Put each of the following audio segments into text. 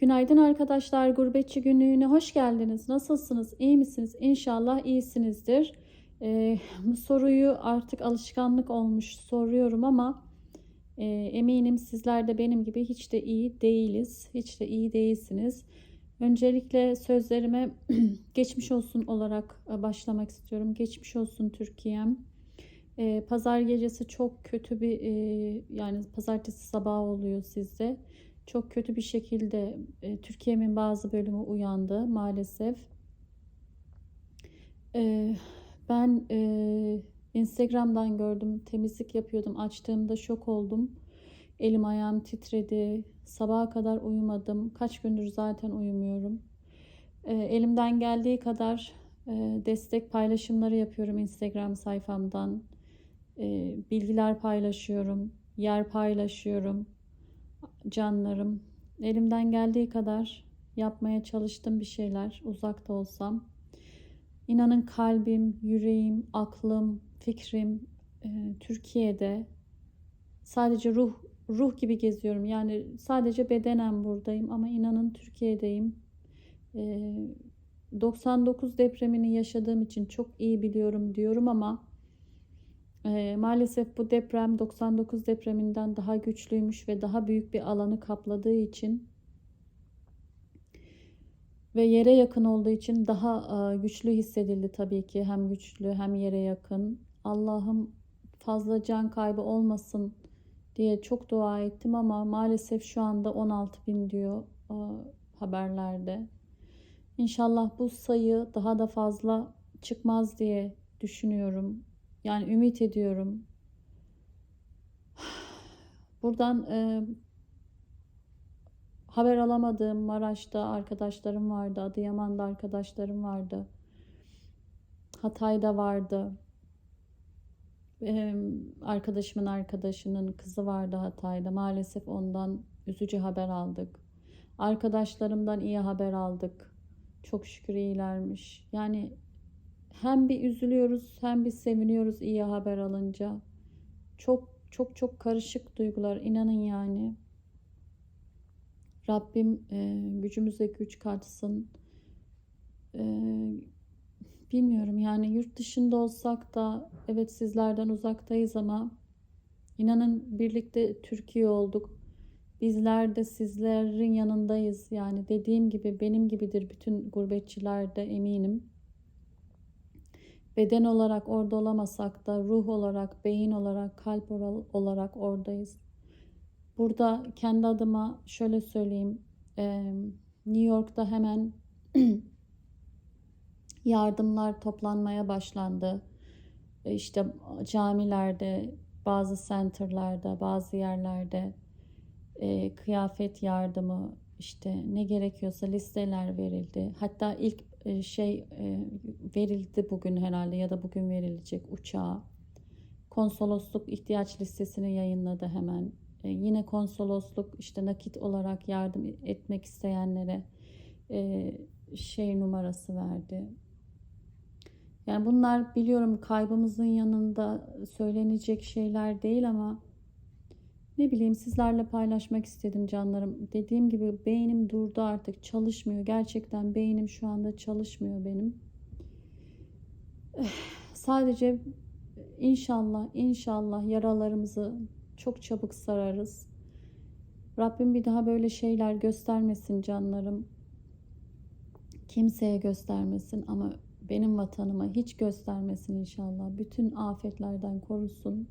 Günaydın arkadaşlar. Gurbetçi günlüğüne hoş geldiniz. Nasılsınız? İyi misiniz? İnşallah iyisinizdir. Ee, bu soruyu artık alışkanlık olmuş soruyorum ama e, eminim sizler de benim gibi hiç de iyi değiliz. Hiç de iyi değilsiniz. Öncelikle sözlerime geçmiş olsun olarak e, başlamak istiyorum. Geçmiş olsun Türkiye'm. Ee, pazar gecesi çok kötü bir e, yani pazartesi sabahı oluyor sizde. Çok kötü bir şekilde e, Türkiye'min bazı bölümü uyandı maalesef. E, ben e, Instagram'dan gördüm, temizlik yapıyordum. Açtığımda şok oldum. Elim ayağım titredi. Sabaha kadar uyumadım. Kaç gündür zaten uyumuyorum. E, elimden geldiği kadar e, destek paylaşımları yapıyorum Instagram sayfamdan. E, bilgiler paylaşıyorum, yer paylaşıyorum canlarım. Elimden geldiği kadar yapmaya çalıştım bir şeyler uzakta olsam. İnanın kalbim, yüreğim, aklım, fikrim e, Türkiye'de. Sadece ruh ruh gibi geziyorum. Yani sadece bedenen buradayım ama inanın Türkiye'deyim. E, 99 depremini yaşadığım için çok iyi biliyorum diyorum ama e, maalesef bu deprem 99 depreminden daha güçlüymüş ve daha büyük bir alanı kapladığı için ve yere yakın olduğu için daha e, güçlü hissedildi tabii ki. Hem güçlü hem yere yakın. Allah'ım fazla can kaybı olmasın diye çok dua ettim ama maalesef şu anda 16 bin diyor e, haberlerde. İnşallah bu sayı daha da fazla çıkmaz diye düşünüyorum. Yani ümit ediyorum. Buradan e, haber alamadığım Maraş'ta arkadaşlarım vardı. Adıyaman'da arkadaşlarım vardı. Hatay'da vardı. E, arkadaşımın arkadaşının kızı vardı Hatay'da. Maalesef ondan üzücü haber aldık. Arkadaşlarımdan iyi haber aldık. Çok şükür iyilermiş. Yani hem bir üzülüyoruz hem bir seviniyoruz iyi haber alınca. Çok çok çok karışık duygular inanın yani. Rabbim e, gücümüze güç katsın. E, bilmiyorum yani yurt dışında olsak da evet sizlerden uzaktayız ama inanın birlikte Türkiye olduk. Bizler de sizlerin yanındayız. Yani dediğim gibi benim gibidir bütün gurbetçiler de eminim beden olarak orada olamasak da ruh olarak, beyin olarak, kalp olarak oradayız. Burada kendi adıma şöyle söyleyeyim. New York'ta hemen yardımlar toplanmaya başlandı. İşte camilerde, bazı centerlarda, bazı yerlerde kıyafet yardımı, işte ne gerekiyorsa listeler verildi. Hatta ilk e, şey e, verildi bugün herhalde ya da bugün verilecek uçağa. Konsolosluk ihtiyaç listesini yayınladı hemen. E, yine konsolosluk işte nakit olarak yardım etmek isteyenlere şey numarası verdi. Yani bunlar biliyorum kaybımızın yanında söylenecek şeyler değil ama ne bileyim sizlerle paylaşmak istedim canlarım. Dediğim gibi beynim durdu artık çalışmıyor. Gerçekten beynim şu anda çalışmıyor benim. Sadece inşallah inşallah yaralarımızı çok çabuk sararız. Rabbim bir daha böyle şeyler göstermesin canlarım. Kimseye göstermesin ama benim vatanıma hiç göstermesin inşallah. Bütün afetlerden korusun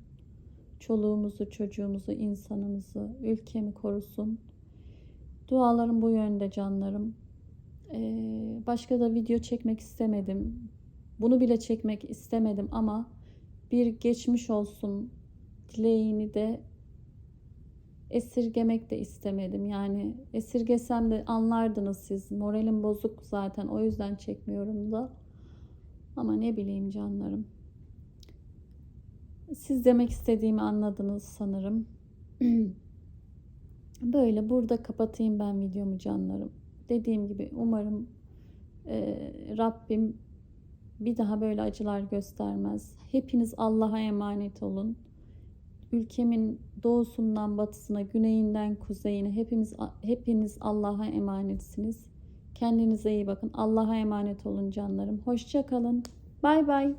çoluğumuzu, çocuğumuzu, insanımızı, ülkemi korusun. Dualarım bu yönde canlarım. Ee, başka da video çekmek istemedim. Bunu bile çekmek istemedim ama bir geçmiş olsun dileğini de esirgemek de istemedim. Yani esirgesem de anlardınız siz. Moralim bozuk zaten o yüzden çekmiyorum da. Ama ne bileyim canlarım. Siz demek istediğimi anladınız sanırım. Böyle burada kapatayım ben videomu canlarım. Dediğim gibi umarım e, Rabbim bir daha böyle acılar göstermez. Hepiniz Allah'a emanet olun. ülkemin doğusundan batısına, güneyinden kuzeyine hepimiz hepiniz Allah'a emanetsiniz. Kendinize iyi bakın. Allah'a emanet olun canlarım. Hoşça kalın. Bay bay.